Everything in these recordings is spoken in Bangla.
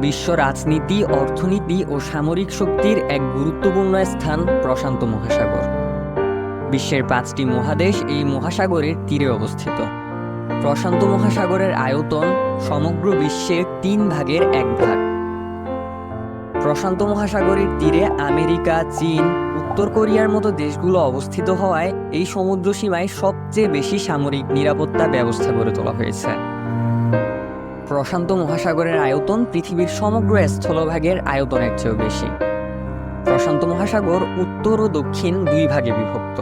বিশ্ব রাজনীতি, অর্থনীতি ও সামরিক শক্তির এক গুরুত্বপূর্ণ স্থান প্রশান্ত মহাসাগর। বিশ্বের পাঁচটি মহাদেশ এই মহাসাগরের তীরে অবস্থিত। প্রশান্ত মহাসাগরের আয়তন সমগ্র বিশ্বের তিন ভাগের এক ভাগ। প্রশান্ত মহাসাগরের তীরে আমেরিকা, চীন, উত্তর কোরিয়ার মতো দেশগুলো অবস্থিত হওয়ায় এই সমুদ্র সীমায় সবচেয়ে বেশি সামরিক নিরাপত্তা ব্যবস্থা গড়ে তোলা হয়েছে। প্রশান্ত মহাসাগরের আয়তন পৃথিবীর সমগ্র স্থলভাগের আয়তনের চেয়েও বেশি। প্রশান্ত মহাসাগর উত্তর ও দক্ষিণ দুই ভাগে বিভক্ত।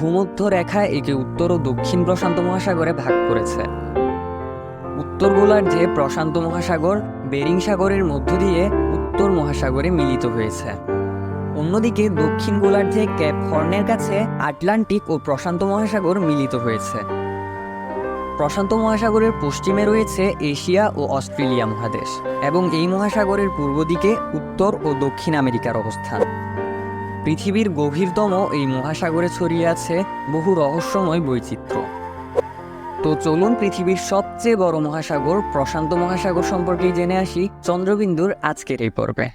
ভূমধ্য রেখা একে উত্তর ও দক্ষিণ প্রশান্ত মহাসাগরে ভাগ করেছে। উত্তর গোলার্ধে প্রশান্ত মহাসাগর বেরিং সাগরের মধ্য দিয়ে উত্তর মহাসাগরে মিলিত হয়েছে। অন্যদিকে দক্ষিণ গোলার্ধে ক্যাপ হর্নের কাছে আটলান্টিক ও প্রশান্ত মহাসাগর মিলিত হয়েছে। প্রশান্ত মহাসাগরের পশ্চিমে রয়েছে এশিয়া ও অস্ট্রেলিয়া মহাদেশ এবং এই মহাসাগরের পূর্ব দিকে উত্তর ও দক্ষিণ আমেরিকার অবস্থান। পৃথিবীর গভীরতম এই মহাসাগরে ছড়িয়ে আছে বহু রহস্যময় বৈচিত্র্য। তো চলুন পৃথিবীর সবচেয়ে বড় মহাসাগর প্রশান্ত মহাসাগর সম্পর্কে জেনে আসি চন্দ্রবিন্দুর আজকের এই পর্বে।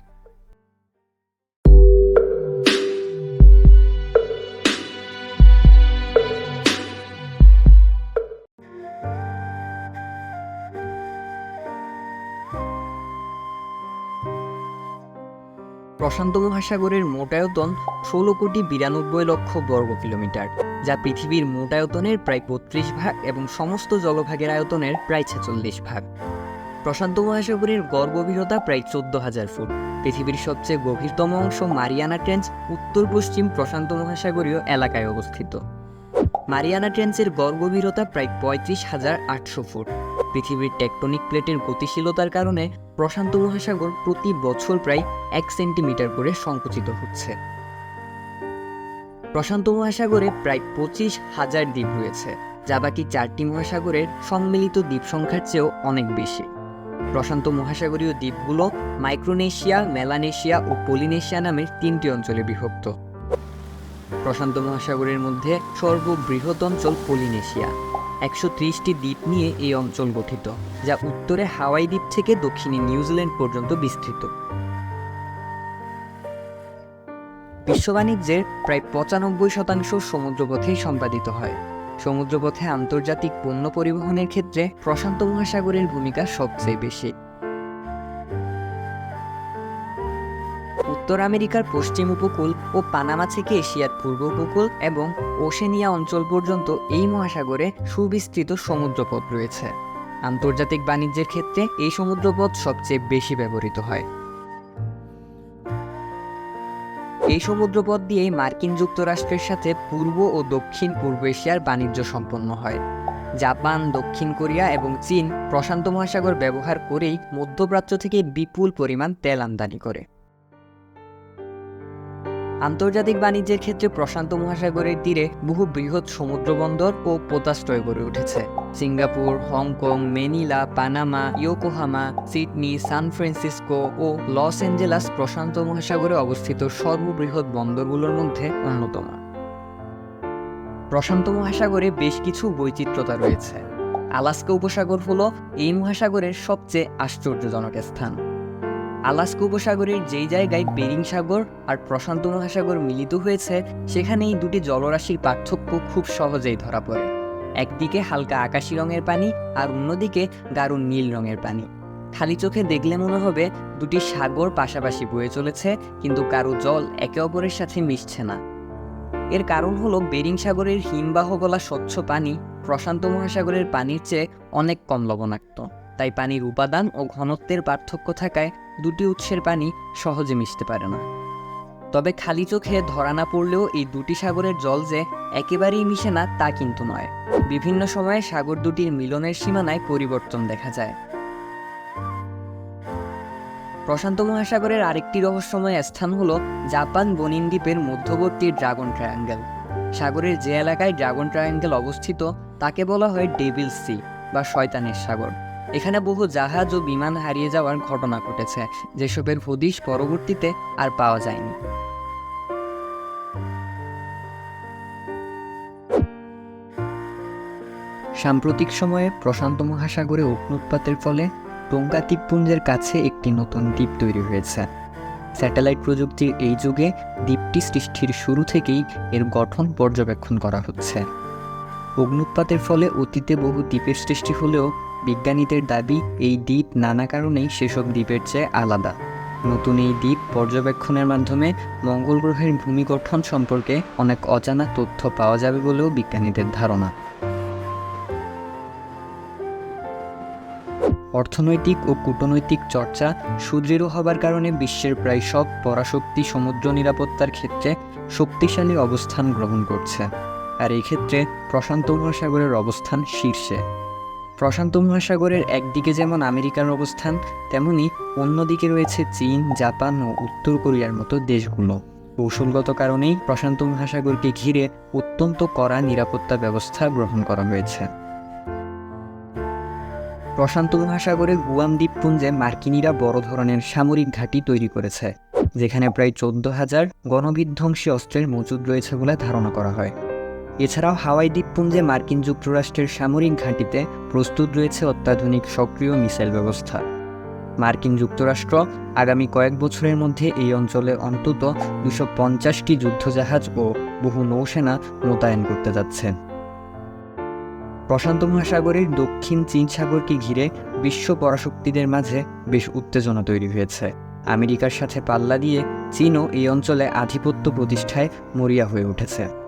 প্রশান্ত মহাসাগরের মোটায়তন ষোলো কোটি বিরানব্বই লক্ষ বর্গ কিলোমিটার, যা পৃথিবীর মোটায়তনের প্রায় বত্রিশ ভাগ এবং সমস্ত জলভাগের আয়তনের প্রায় ছেচল্লিশ ভাগ। প্রশান্ত মহাসাগরের গড় প্রায় চোদ্দ হাজার ফুট। পৃথিবীর সবচেয়ে গভীরতম অংশ মারিয়ানা ট্রেঞ্চ উত্তর পশ্চিম প্রশান্ত মহাসাগরীয় এলাকায় অবস্থিত। মারিয়ানা ট্রেঞ্চের গড় গভীরতা প্রায় পঁয়ত্রিশ হাজার আটশো ফুট। পৃথিবীর টেকটনিক প্লেটের গতিশীলতার কারণে প্রশান্ত মহাসাগর প্রতি বছর প্রায় এক সেন্টিমিটার করে সংকুচিত হচ্ছে। প্রশান্ত মহাসাগরে প্রায় পঁচিশ হাজার দ্বীপ রয়েছে, যা বাকি চারটি মহাসাগরের সম্মিলিত দ্বীপ সংখ্যার চেয়েও অনেক বেশি। প্রশান্ত মহাসাগরীয় দ্বীপগুলো মাইক্রোনেশিয়া, মেলানেশিয়া ও পলিনেশিয়া নামের তিনটি অঞ্চলে বিভক্ত। প্রশান্ত মহাসাগরের মধ্যে সর্ববৃহৎ অঞ্চল পলিনেশিয়া। একশো ত্রিশটি দ্বীপ নিয়ে এই অঞ্চল গঠিত, যা উত্তরে হাওয়াই দ্বীপ থেকে দক্ষিণে নিউজিল্যান্ড পর্যন্ত বিস্তৃত। বিশ্ব বাণিজ্যের প্রায় পঁচানব্বই শতাংশ সমুদ্রপথেই সম্পাদিত হয়। সমুদ্রপথে আন্তর্জাতিক পণ্য পরিবহনের ক্ষেত্রে প্রশান্ত মহাসাগরের ভূমিকা সবচেয়ে বেশি। উত্তর আমেরিকার পশ্চিম উপকূল ও পানামা থেকে এশিয়ার পূর্ব উপকূল এবং ওশেনিয়া অঞ্চল পর্যন্ত এই মহাসাগরে সুবিস্তৃত সমুদ্রপথ রয়েছে। আন্তর্জাতিক বাণিজ্যের ক্ষেত্রে এই সমুদ্রপথ সবচেয়ে বেশি ব্যবহৃত হয়। এই সমুদ্রপথ দিয়েই মার্কিন যুক্তরাষ্ট্রের সাথে পূর্ব ও দক্ষিণ পূর্ব এশিয়ার বাণিজ্য সম্পন্ন হয়। জাপান, দক্ষিণ কোরিয়া এবং চীন প্রশান্ত মহাসাগর ব্যবহার করেই মধ্যপ্রাচ্য থেকে বিপুল পরিমাণ তেল আমদানি করে। আন্তর্জাতিক বাণিজ্যের ক্ষেত্রে প্রশান্ত মহাসাগরের তীরে বহু বৃহৎ সমুদ্রবন্দর ও পোতাশ্রয় গড়ে উঠেছে। Singapore, Hong Kong, Manila, Panama, Yokohama, Sydney, San Francisco ও লস অ্যাঞ্জেলাস প্রশান্ত মহাসাগরে অবস্থিত সর্ববৃহৎ বন্দরগুলোর মধ্যে অন্যতম। প্রশান্ত মহাসাগরে বেশ কিছু বৈচিত্র্যতা রয়েছে। আলাস্কা উপসাগর হলো এই মহাসাগরের সবচেয়ে আশ্চর্যজনক স্থান। আলাস্কা উপসাগরের যেই জায়গায় বেরিং সাগর আর প্রশান্ত মহাসাগর মিলিত হয়েছে সেখানে এই দুটি জলরাশির পার্থক্য খুব সহজেই ধরা পড়ে। একদিকে হালকা আকাশি রঙের পানি আর অন্যদিকে গাঢ় নীল রঙের পানি। খালি চোখে দেখলে মনে হবে দুটি সাগর পাশাপাশি বয়ে চলেছে, কিন্তু কারও জল একে অপরের সাথে মিশছে না। এর কারণ হলো বেরিং সাগরের হিমবাহ গলা স্বচ্ছ পানি প্রশান্ত মহাসাগরের পানির চেয়ে অনেক কম লবণাক্ত। তাই পানির উপাদান ও ঘনত্বের পার্থক্য থাকায় দুটি উৎসের পানি সহজে মিশতে পারে না। তবে খালি চোখে ধরা না পড়লেও এই দুটি সাগরের জল যে একেবারেই মিশে না, তা কিন্তু নয়। বিভিন্ন সময়ে সাগর দুটির মিলনের সীমানায় পরিবর্তন দেখা যায়। প্রশান্ত মহাসাগরের আরেকটি রহস্যময় স্থান হলো জাপান বনিন দ্বীপের মধ্যবর্তী ড্রাগন ট্রায়াঙ্গেল। সাগরের যে এলাকায় ড্রাগন ট্রায়াঙ্গেল অবস্থিত, তাকে বলা হয় ডেভিল সি বা শয়তানের সাগর। এখানে বহু জাহাজ ও বিমান হারিয়ে যাওয়ার ঘটনা ঘটেছে। যেসবের হদিশ পরবর্তীতে আর পাওয়া যায়নি। সাম্প্রতিক সময়ে প্রশান্ত মহাসাগরে অগ্নুৎপাতের ফলে টোঙ্গা দ্বীপপুঞ্জের কাছে একটি নতুন দ্বীপ তৈরি হয়েছে। স্যাটেলাইট প্রযুক্তির এই যুগে দ্বীপটি সৃষ্টির শুরু থেকেই এর গঠন পর্যবেক্ষণ করা হচ্ছে। অগ্নুৎপাতের ফলে অতীতে বহু দ্বীপের সৃষ্টি হলেও বিজ্ঞানীদের দাবি, এই দ্বীপ নানা কারণেই সেসব দ্বীপের চেয়ে আলাদা। নতুন এই দ্বীপ পর্যবেক্ষণের মাধ্যমে মঙ্গল গ্রহের ভূমি গঠন সম্পর্কে অনেক অজানা তথ্য পাওয়া যাবে বলেও বিজ্ঞানীদের ধারণা। অর্থনৈতিক ও কূটনৈতিক চর্চা সুদৃঢ় হবার কারণে বিশ্বের প্রায় সব পরাশক্তি সমুদ্র নিরাপত্তার ক্ষেত্রে শক্তিশালী অবস্থান গ্রহণ করছে। আর এই ক্ষেত্রে প্রশান্ত মহাসাগরের অবস্থান শীর্ষে। প্রশান্ত মহাসাগরের একদিকে যেমন আমেরিকার অবস্থান, তেমনি অন্যদিকে রয়েছে চীন, জাপান ও উত্তর কোরিয়ার মতো দেশগুলো। কৌশলগত কারণেই প্রশান্ত মহাসাগরকে ঘিরে অত্যন্ত কড়া নিরাপত্তা ব্যবস্থা গ্রহণ করা হয়েছে। প্রশান্ত মহাসাগরের গুয়াম দ্বীপপুঞ্জে মার্কিনিরা বড় ধরনের সামরিক ঘাঁটি তৈরি করেছে, যেখানে প্রায় চোদ্দ হাজার গণবিধ্বংসী অস্ত্রের মজুদ রয়েছে বলে ধারণা করা হয়। এছাড়াও হাওয়াই দ্বীপপুঞ্জে মার্কিন যুক্তরাষ্ট্রের সামরিক ঘাঁটিতে প্রস্তুত রয়েছে অত্যাধুনিক সক্রিয় মিসাইল ব্যবস্থা। মার্কিন যুক্তরাষ্ট্র আগামী কয়েক বছরের মধ্যে এই অঞ্চলে অন্তত দুশো পঞ্চাশটি যুদ্ধজাহাজ ও বহু নৌসেনা মোতায়েন করতে যাচ্ছে। প্রশান্ত মহাসাগরের দক্ষিণ চীন সাগরকে ঘিরে বিশ্ব পরাশক্তিদের মাঝে বেশ উত্তেজনা তৈরি হয়েছে। আমেরিকার সাথে পাল্লা দিয়ে চীনও এই অঞ্চলে আধিপত্য প্রতিষ্ঠায় মরিয়া হয়ে উঠেছে।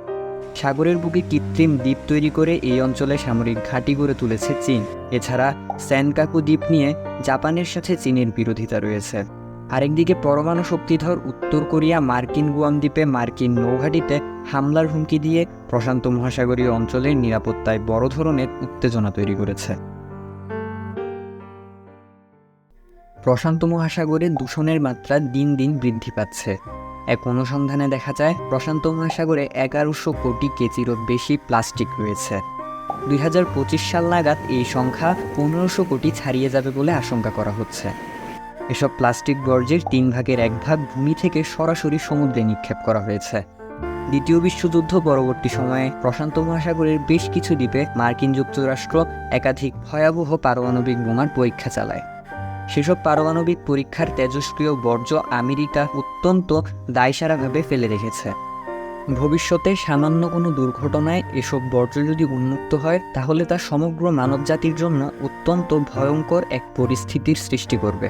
সাগরের বুকে কৃত্রিম দ্বীপ তৈরি করে এই অঞ্চলে সামরিক ঘাঁটি গড়ে তুলেছে চীন। এছাড়া স্যানকাকু দ্বীপ নিয়ে জাপানের সাথে চীনের বিরোধিতা রয়েছে। আরেকদিকে পরমাণু শক্তিধর উত্তর কোরিয়া মার্কিন গুয়াম দ্বীপে মার্কিন নৌঘাটিতে হামলার হুমকি দিয়ে প্রশান্ত মহাসাগরীয় অঞ্চলের নিরাপত্তায় বড় ধরনের উত্তেজনা তৈরি করেছে। প্রশান্ত মহাসাগরে দূষণের মাত্রা দিন দিন বৃদ্ধি পাচ্ছে। এক অনুসন্ধানে দেখা যায়, প্রশান্ত মহাসাগরে এগারোশো কোটি কেজিরও বেশি প্লাস্টিক রয়েছে। দুই হাজার পঁচিশ সাল নাগাদ এই সংখ্যা পনেরোশো কোটি ছাড়িয়ে যাবে বলে আশঙ্কা করা হচ্ছে। এসব প্লাস্টিক বর্জ্যের তিন ভাগের এক ভাগ ভূমি থেকে সরাসরি সমুদ্রে নিক্ষেপ করা হয়েছে। দ্বিতীয় বিশ্বযুদ্ধ পরবর্তী সময়ে প্রশান্ত মহাসাগরের বেশ কিছু দ্বীপে মার্কিন যুক্তরাষ্ট্র একাধিক ভয়াবহ পারমাণবিক বোমার পরীক্ষা চালায়। সেসব পারমাণবিক পরীক্ষার তেজস্ক্রিয় বর্জ্য আমেরিকা অত্যন্ত দায়সারাভাবে ফেলে রেখেছে। ভবিষ্যতে সামান্য কোনো দুর্ঘটনায় এসব বর্জ্য যদি উন্মুক্ত হয়, তাহলে তা সমগ্র মানবজাতির জন্য অত্যন্ত ভয়ঙ্কর এক পরিস্থিতির সৃষ্টি করবে।